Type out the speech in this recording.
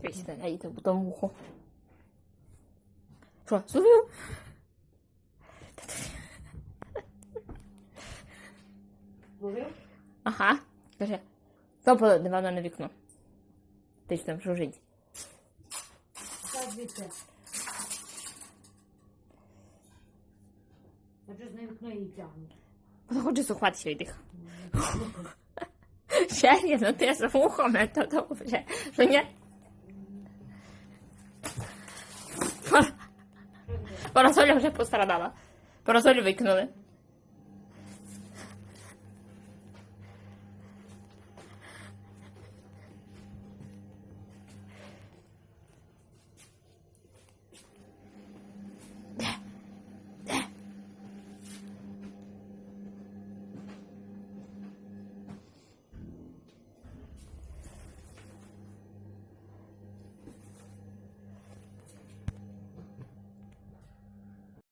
Дивись, я їду в тому вуху. Що, зловив? Ловив? Ага. Каже, топало, напевно, на вікно. Ти ж там жужить. Що ж на вікно її тягнуть? Вона хоче сухватися від їх. Ще є, ну ти з вухом, то вже. Що ні? Пара- Парасоля вже пострадала. Парасолю викинули.